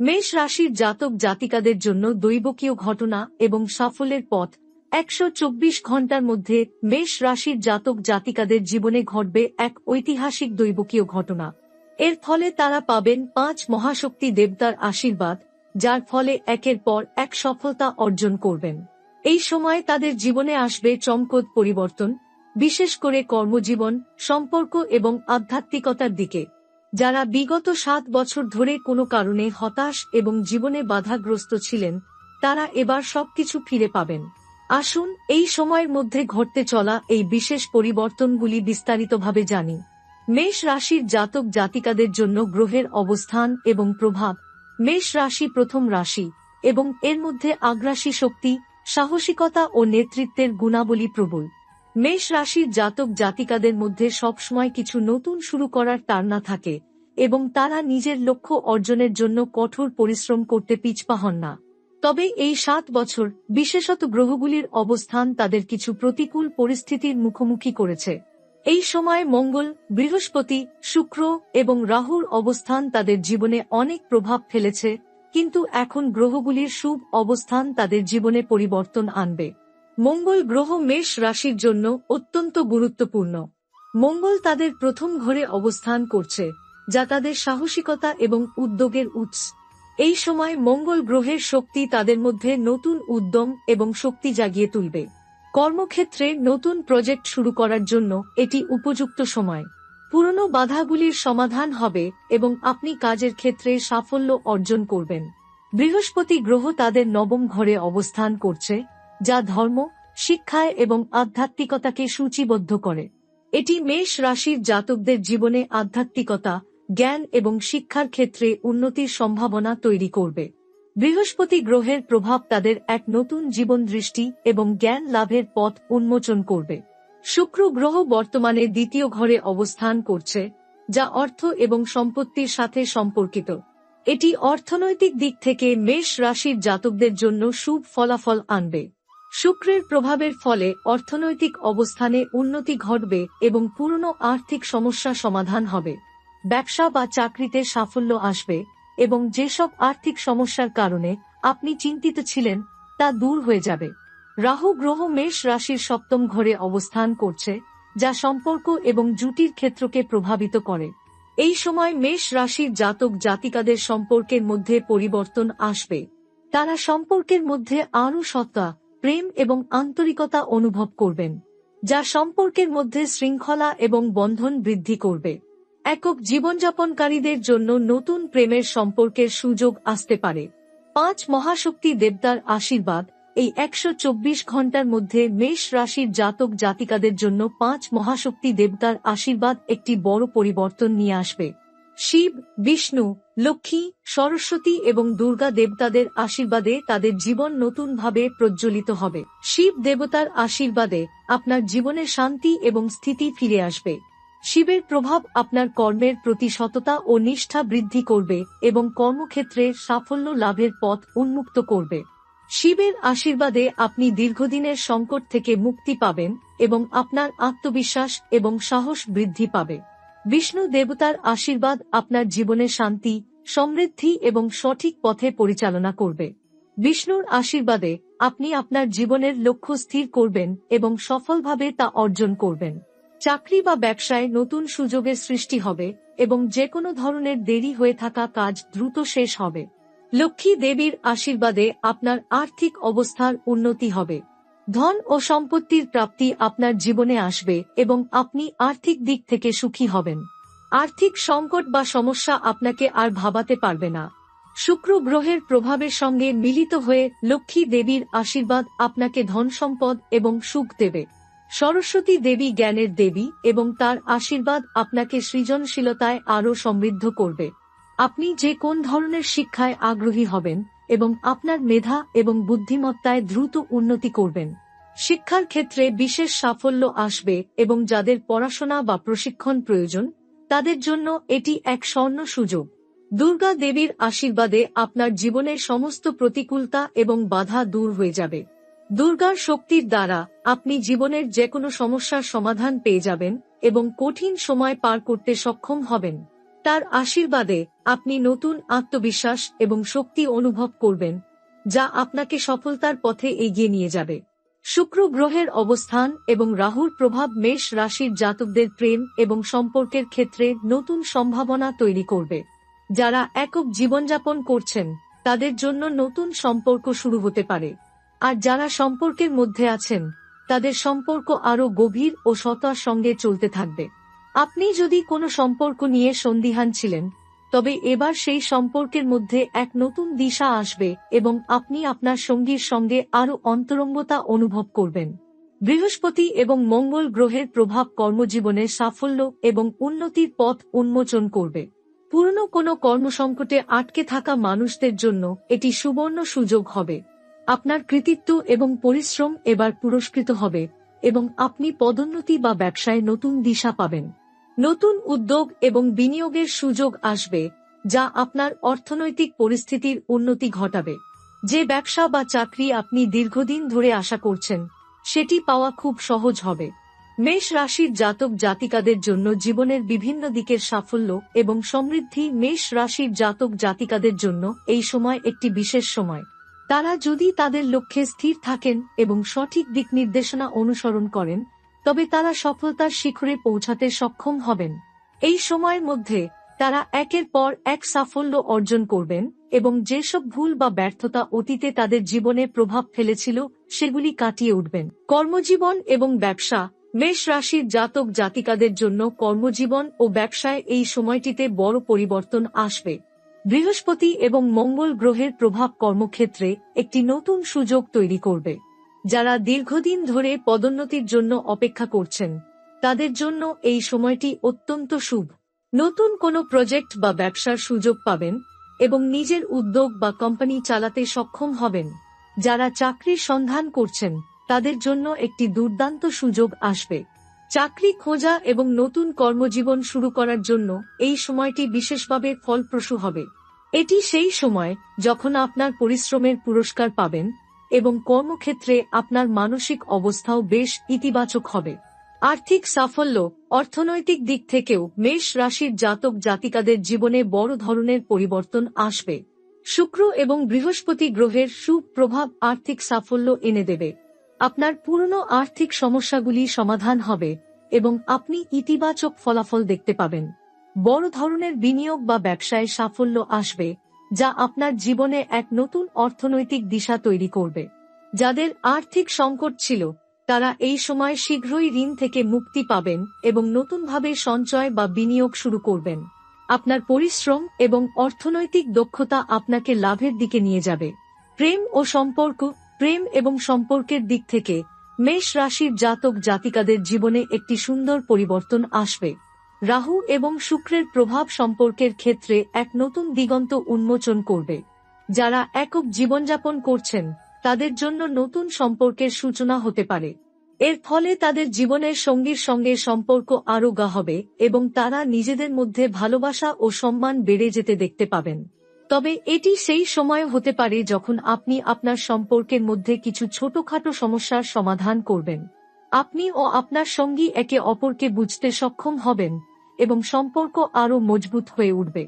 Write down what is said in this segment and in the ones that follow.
মেষ রাশির জাতক জাতিকাদের জন্য দৈবকীয় ঘটনা এবং সাফল্যের পথ। একশো চব্বিশ ঘণ্টার মধ্যে মেষ রাশির জাতক জাতিকাদের জীবনে ঘটবে এক ঐতিহাসিক দৈবকীয় ঘটনা। এর ফলে তারা পাবেন পাঁচ মহাশক্তি দেবতার আশীর্বাদ, যার ফলে একের পর এক সফলতা অর্জন করবেন। এই সময় তাদের জীবনে আসবে চমকদ পরিবর্তন, বিশেষ করে কর্মজীবন, সম্পর্ক এবং আধ্যাত্মিকতার দিকে। যারা বিগত সাত বছর ধরে কোনো কারণে হতাশ এবং জীবনে বাধাগ্রস্ত ছিলেন, তারা এবার সবকিছু ফিরে পাবেন। আসুন এই সময়ের মধ্যে ঘটতে চলা এই বিশেষ পরিবর্তনগুলি বিস্তারিতভাবে জানি। মেষ রাশির জাতক জাতিকাদের জন্য গ্রহের অবস্থান এবং প্রভাব। মেষ রাশি প্রথম রাশি এবং এর মধ্যে আগ্রাসী শক্তি, সাহসিকতা ও নেতৃত্বের গুণাবলী প্রবল। মেষ রাশির জাতক জাতিকাদের মধ্যে সবসময় কিছু নতুন শুরু করার তাড়না থাকে এবং তারা নিজের লক্ষ্য অর্জনের জন্য কঠোর পরিশ্রম করতে পিছপা হন না। তবে এই সাত বছর বিশেষত গ্রহগুলির অবস্থান তাদের কিছু প্রতিকূল পরিস্থিতির মুখোমুখি করেছে। এই সময় মঙ্গল, বৃহস্পতি, শুক্র এবং রাহুর অবস্থান তাদের জীবনে অনেক প্রভাব ফেলেছে, কিন্তু এখন গ্রহগুলির শুভ অবস্থান তাদের জীবনে পরিবর্তন আনবে। মঙ্গল গ্রহ মেষ রাশির জন্য অত্যন্ত গুরুত্বপূর্ণ। মঙ্গল তাদের প্রথম ঘরে অবস্থান করছে, যা তাদের সাহসিকতা এবং উদ্যোগের উৎস। এই সময় মঙ্গল গ্রহের শক্তি তাদের মধ্যে নতুন উদ্যম এবং শক্তি জাগিয়ে তুলবে। কর্মক্ষেত্রে নতুন প্রজেক্ট শুরু করার জন্য এটি উপযুক্ত সময়। পুরনো বাধাগুলির সমাধান হবে এবং আপনি কাজের ক্ষেত্রে সাফল্য অর্জন করবেন। বৃহস্পতি গ্রহ তাদের নবম ঘরে অবস্থান করছে যা ধর্ম শিক্ষায় এবং আধ্যাত্মিকতাকে সূচিবদ্ধ করে। এটি মেষ রাশির জাতকদের জীবনে আধ্যাত্মিকতা, জ্ঞান এবং শিক্ষার ক্ষেত্রে উন্নতির সম্ভাবনা তৈরি করবে। বৃহস্পতি গ্রহের প্রভাব তাদের এক নতুন জীবন দৃষ্টি এবং জ্ঞান লাভের পথ উন্মোচন করবে। শুক্র গ্রহ বর্তমানে দ্বিতীয় ঘরে অবস্থান করছে, যা অর্থ এবং সম্পত্তির সাথে সম্পর্কিত। এটি অর্থনৈতিক দিক থেকে মেষ রাশির জাতকদের জন্য শুভ ফলাফল আনবে। শুক্রের প্রভাবের ফলে অর্থনৈতিক অবস্থানে উন্নতি ঘটবে এবং পুরনো আর্থিক সমস্যা সমাধান হবে। ব্যবসা বা চাকরিতে সাফল্য আসবে এবং যেসব আর্থিক সমস্যার কারণে আপনি চিন্তিত ছিলেন, তা দূর হয়ে যাবে। রাহু গ্রহ মেষ রাশির সপ্তম ঘরে অবস্থান করছে, যা সম্পর্ক এবং জুটির ক্ষেত্রকে প্রভাবিত করে। এই সময় মেষ রাশির জাতক জাতিকাদের সম্পর্কের মধ্যে পরিবর্তন আসবে। তারা সম্পর্কের মধ্যে আরও সত্তা প্রেম এবং আন্তরিকতা অনুভব করবেন, যা সম্পর্কের মধ্যে শৃঙ্খলা এবং বন্ধন বৃদ্ধি করবে। একক জীবনযাপনকারীদের জন্য নতুন প্রেমের সম্পর্কের সুযোগ আসতে পারে। পাঁচ মহাশক্তি দেবতার আশীর্বাদ, এই একশো চব্বিশ ঘণ্টার মধ্যে মেষ রাশির জাতক জাতিকাদের জন্য পাঁচ মহাশক্তি দেবতার আশীর্বাদ একটি বড় পরিবর্তন নিয়ে আসবে। শিব, বিষ্ণু, লক্ষ্মী, সরস্বতী এবং দুর্গা দেবতাদের আশীর্বাদে তাদের জীবন নতুনভাবে প্রজ্বলিত হবে। শিব দেবতার আশীর্বাদে আপনার জীবনে শান্তি এবং স্থিতি ফিরে আসবে। শিবের প্রভাব আপনার কর্মের প্রতি সততা ও নিষ্ঠা বৃদ্ধি করবে এবং কর্মক্ষেত্রে সাফল্য লাভের পথ উন্মুক্ত করবে। শিবের আশীর্বাদে আপনি দীর্ঘদিনের সংকট থেকে মুক্তি পাবেন এবং আপনার আত্মবিশ্বাস এবং সাহস বৃদ্ধি পাবে। বিষ্ণু দেবতার আশীর্বাদ আপনার জীবনে শান্তি, সমৃদ্ধি এবং সঠিক পথে পরিচালনা করবে। বিষ্ণুর আশীর্বাদে আপনি আপনার জীবনের লক্ষ্য স্থির করবেন এবং সফলভাবে তা অর্জন করবেন। চাকরি বা ব্যবসায় নতুন সুযোগের সৃষ্টি হবে এবং যে কোনো ধরনের দেরি হয়ে থাকা কাজ দ্রুত শেষ হবে। লক্ষ্মী দেবীর আশীর্বাদে আপনার আর্থিক অবস্থার উন্নতি হবে। ধন ও সম্পত্তির প্রাপ্তি আপনার জীবনে আসবে এবং আপনি আর্থিক দিক থেকে সুখী হবেন। আর্থিক সংকট বা সমস্যা আপনাকে আর ভাবাতে পারবে না। শুক্র গ্রহের প্রভাবের সঙ্গে মিলিত হয়ে লক্ষ্মী দেবীর আশীর্বাদ আপনাকে ধন সম্পদ এবং সুখ দেবে। সরস্বতী দেবী জ্ঞানের দেবী এবং তার আশীর্বাদ আপনাকে সৃজনশীলতায় আরও সমৃদ্ধ করবে। আপনি যে কোন ধরনের শিক্ষায় আগ্রহী হবেন এবং আপনার মেধা এবং বুদ্ধিমত্তায় দ্রুত উন্নতি করবেন। শিক্ষার ক্ষেত্রে বিশেষ সাফল্য আসবে এবং যাদের পড়াশোনা বা প্রশিক্ষণ প্রয়োজন, তাদের জন্য এটি এক স্বর্ণ সুযোগ। দুর্গা দেবীর আশীর্বাদে আপনার জীবনের সমস্ত প্রতিকূলতা এবং বাধা দূর হয়ে যাবে। দুর্গার শক্তির দ্বারা আপনি জীবনের যে কোনো সমস্যার সমাধান পেয়ে যাবেন এবং কঠিন সময় পার করতে সক্ষম হবেন। তার আশীর্বাদে আপনি নতুন আত্মবিশ্বাস এবং শক্তি অনুভব করবেন, যা আপনাকে সফলতার পথে এগিয়ে নিয়ে যাবে। শুক্র গ্রহের অবস্থান এবং রাহুর প্রভাব মেষ রাশির জাতকদের প্রেম এবং সম্পর্কের ক্ষেত্রে নতুন সম্ভাবনা তৈরি করবে। যারা একক জীবনযাপন করছেন, তাদের জন্য নতুন সম্পর্ক শুরু হতে পারে। আর যারা সম্পর্কের মধ্যে আছেন, তাদের সম্পর্ক আরও গভীর ও সতার সঙ্গে চলতে থাকবে। আপনি যদি কোনো সম্পর্ক নিয়ে সন্দিহান ছিলেন তবে এবার সেই সম্পর্কের মধ্যে এক নতুন দিশা আসবে এবং আপনি আপনার সঙ্গীর সঙ্গে আরও অন্তরঙ্গতা অনুভব করবেন। বৃহস্পতি এবং মঙ্গল গ্রহের প্রভাব কর্মজীবনে সাফল্য এবং উন্নতির পথ উন্মোচন করবে। পুরনো কোনো কর্মসংকটে আটকে থাকা মানুষদের জন্য এটি সুবর্ণ সুযোগ হবে। আপনার কৃতিত্ব এবং পরিশ্রম এবার পুরস্কৃত হবে এবং আপনি পদোন্নতি বা ব্যবসায় নতুন দিশা পাবেন। নতুন উদ্যোগ এবং বিনিয়োগের সুযোগ আসবে, যা আপনার অর্থনৈতিক পরিস্থিতির উন্নতি ঘটাবে। যে ব্যবসা বা চাকরি আপনি দীর্ঘদিন ধরে আশা করছেন, সেটি পাওয়া খুব সহজ হবে। মেষ রাশির জাতক জাতিকাদের জন্য জীবনের বিভিন্ন দিকের সাফল্য এবং সমৃদ্ধি মেষ রাশির জাতক জাতিকাদের জন্য এই সময় একটি বিশেষ সময়। তারা যদি তাদের লক্ষ্যে স্থির থাকেন এবং সঠিক দিক নির্দেশনা অনুসরণ করেন তবে তারা সফলতার শিখরে পৌঁছাতে সক্ষম হবেন। এই সময়ের মধ্যে তারা একের পর এক সাফল্য অর্জন করবেন এবং যেসব ভুল বা ব্যর্থতা অতীতে তাদের জীবনে প্রভাব ফেলেছিল, সেগুলি কাটিয়ে উঠবেন। কর্মজীবন এবং ব্যবসা, মেষ রাশির জাতক জাতিকাদের জন্য কর্মজীবন ও ব্যবসায় এই সময়টিতে বড় পরিবর্তন আসবে। বৃহস্পতি এবং মঙ্গল গ্রহের প্রভাব কর্মক্ষেত্রে একটি নতুন সুযোগ তৈরি করবে। যারা দীর্ঘদিন ধরে পদোন্নতির জন্য অপেক্ষা করছেন, তাদের জন্য এই সময়টি অত্যন্ত শুভ। নতুন কোনো প্রজেক্ট বা ব্যবসার সুযোগ পাবেন এবং নিজের উদ্যোগ বা কোম্পানি চালাতে সক্ষম হবেন। যারা চাকরির সন্ধান করছেন, তাদের জন্য একটি দুর্দান্ত সুযোগ আসবে। চাকরি খোঁজা এবং নতুন কর্মজীবন শুরু করার জন্য এই সময়টি বিশেষভাবে ফলপ্রসূ হবে। এটি সেই সময় যখন আপনার পরিশ্রমের পুরস্কার পাবেন এবং কর্মক্ষেত্রে আপনার মানসিক অবস্থাও বেশ ইতিবাচক হবে। আর্থিক সাফল্য, অর্থনৈতিক দিক থেকেও মেষ রাশির জাতক জাতিকাদের জীবনে বড় ধরনের পরিবর্তন আসবে। শুক্র এবং বৃহস্পতি গ্রহের সুপ্রভাব আর্থিক সাফল্য এনে দেবে। আপনার পুরনো আর্থিক সমস্যাগুলি সমাধান হবে এবং আপনি ইতিবাচক ফলাফল দেখতে পাবেন। বড় ধরনের বিনিয়োগ বা ব্যবসায় সাফল্য আসবে। যা আপনার জীবনে এক নতুন অর্থনৈতিক দিশা তৈরি করবে। যাদের আর্থিক সংকট ছিল, তারা এই সময় শীঘ্রই ঋণ থেকে মুক্তি পাবেন এবং নতুনভাবে সঞ্চয় বা বিনিয়োগ শুরু করবেন। আপনার পরিশ্রম এবং অর্থনৈতিক দক্ষতা আপনাকে লাভের দিকে নিয়ে যাবে। প্রেম ও সম্পর্ক, প্রেম এবং সম্পর্কের দিক থেকে মেষ রাশির জাতক জাতিকাদের জীবনে একটি সুন্দর পরিবর্তন আসবে। রাহু এবং শুক্রের প্রভাব সম্পর্কের ক্ষেত্রে এক নতুন দিগন্ত উন্মোচন করবে। যারা একক জীবনযাপন করছেন, তাদের জন্য নতুন সম্পর্কের সূচনা হতে পারে। এর ফলে তাদের জীবনের সঙ্গীর সঙ্গে সম্পর্ক আরও গা হবে এবং তারা নিজেদের মধ্যে ভালোবাসা ও সম্মান বেড়ে যেতে দেখতে পাবেন। তবে এটি সেই সময় হতে পারে যখন আপনি আপনার সম্পর্কের মধ্যে কিছু ছোটখাটো সমস্যার সমাধান করবেন। আপনি ও আপনার সঙ্গী একে অপরকে বুঝতে সক্ষম হবেন এবং সম্পর্ক আরও মজবুত হয়ে উঠবে।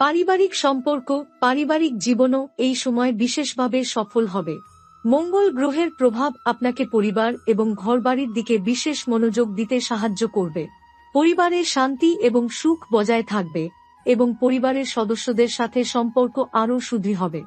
পারিবারিক সম্পর্ক, পারিবারিক জীবনও এই সময় বিশেষভাবে সফল হবে। মঙ্গল গ্রহের প্রভাব আপনাকে পরিবার এবং ঘরবাড়ির দিকে বিশেষ মনোযোগ দিতে সাহায্য করবে। পরিবারের শান্তি এবং সুখ বজায় থাকবে এবং পরিবারের সদস্যদের সাথে সম্পর্ক আরও সুদৃঢ় হবে।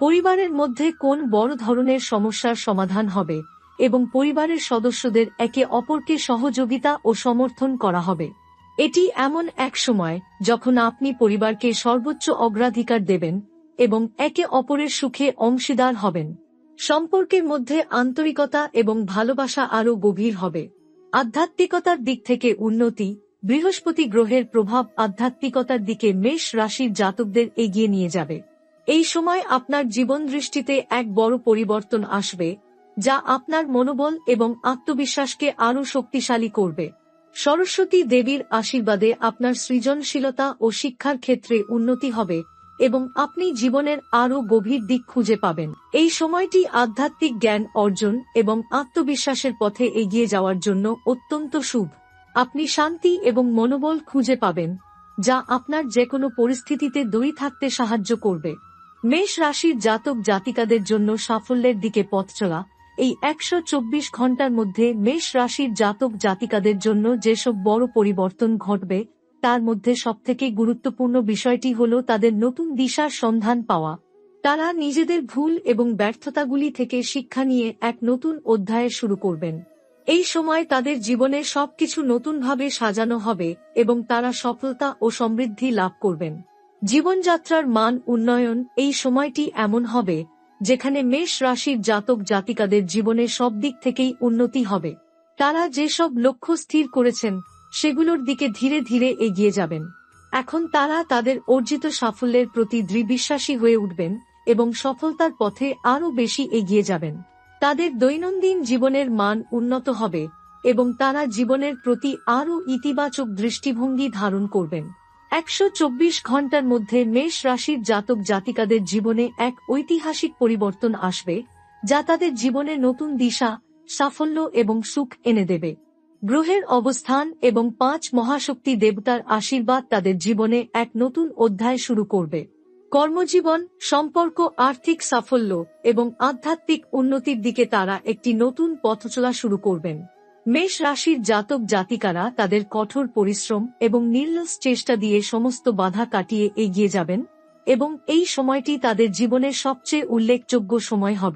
পরিবারের মধ্যে কোন বড় ধরনের সমস্যার সমাধান হবে এবং পরিবারের সদস্যদের একে অপরকে সহযোগিতা ও সমর্থন করা হবে। এটি এমন এক সময় যখন আপনি পরিবারকে সর্বোচ্চ অগ্রাধিকার দেবেন এবং একে অপরের সুখে অংশীদার হবেন। সম্পর্কের মধ্যে আন্তরিকতা এবং ভালোবাসা আরও গভীর হবে। আধ্যাত্মিকতার দিক থেকে উন্নতি, বৃহস্পতি গ্রহের প্রভাব আধ্যাত্মিকতার দিকে মেষ রাশির জাতকদের এগিয়ে নিয়ে যাবে। এই সময় আপনার জীবন দৃষ্টিতে এক বড় পরিবর্তন আসবে, যা আপনার মনোবল এবং আত্মবিশ্বাসকে আরও শক্তিশালী করবে। সরস্বতী দেবীর আশীর্বাদে আপনার সৃজনশীলতা ও শিক্ষার ক্ষেত্রে উন্নতি হবে এবং আপনি জীবনের আরও গভীর দিক খুঁজে পাবেন। এই সময়টি আধ্যাত্মিক জ্ঞান অর্জন এবং আত্মবিশ্বাসের পথে এগিয়ে যাওয়ার জন্য অত্যন্ত শুভ। আপনি শান্তি এবং মনোবল খুঁজে পাবেন, যা আপনার যে কোনো পরিস্থিতিতে দই থাকতে সাহায্য করবে। মেষ রাশির জাতক জাতিকাদের জন্য সাফল্যের দিকে পথ চলা এই একশো চব্বিশ ঘণ্টার মধ্যে মেষ রাশির জাতক জাতিকাদের জন্য যেসব বড় পরিবর্তন ঘটবে, তার মধ্যে সবথেকে গুরুত্বপূর্ণ বিষয়টি হল তাদের নতুন দিশার সন্ধান পাওয়া। তারা নিজেদের ভুল এবং ব্যর্থতাগুলি থেকে শিক্ষা নিয়ে এক নতুন অধ্যায় শুরু করবেন। এই সময় তাদের জীবনে সবকিছু নতুনভাবে সাজানো হবে এবং তারা সফলতা ও সমৃদ্ধি লাভ করবেন। জীবনযাত্রার মান উন্নয়ন এই সময়টি এমন হবে যেখানে মেষ রাশির জাতক জাতিকাদের জীবনে সব দিক থেকেই উন্নতি হবে। তারা যেসব লক্ষ্য স্থির করেছেন, সেগুলোর দিকে ধীরে ধীরে এগিয়ে যাবেন। এখন তারা তাদের অর্জিত সাফল্যের প্রতি দৃঢ়বিশ্বাসী হয়ে উঠবেন এবং সফলতার পথে আরও বেশি এগিয়ে যাবেন। তাদের দৈনন্দিন জীবনের মান উন্নত হবে এবং তারা জীবনের প্রতি আরও ইতিবাচক দৃষ্টিভঙ্গি ধারণ করবেন। একশো চব্বিশ ঘণ্টার মধ্যে মেষ রাশির জাতক জাতিকাদের জীবনে এক ঐতিহাসিক পরিবর্তন আসবে, যা তাদের জীবনে নতুন দিশা, সাফল্য এবং সুখ এনে দেবে। গ্রহের অবস্থান এবং পাঁচ মহাশক্তি দেবতার আশীর্বাদ তাদের জীবনে এক নতুন অধ্যায় শুরু করবে। কর্মজীবন, সম্পর্ক, আর্থিক সাফল্য এবং আধ্যাত্মিক উন্নতির দিকে তারা একটি নতুন পথচলা শুরু করবেন। মেষ রাশির জাতক জাতিকারা তাদের কঠোর পরিশ্রম এবং নির্লস চেষ্টা দিয়ে সমস্ত বাধা কাটিয়ে এগিয়ে যাবেন এবং এই সময়টি তাদের জীবনের সবচেয়ে উল্লেখযোগ্য সময় হবে।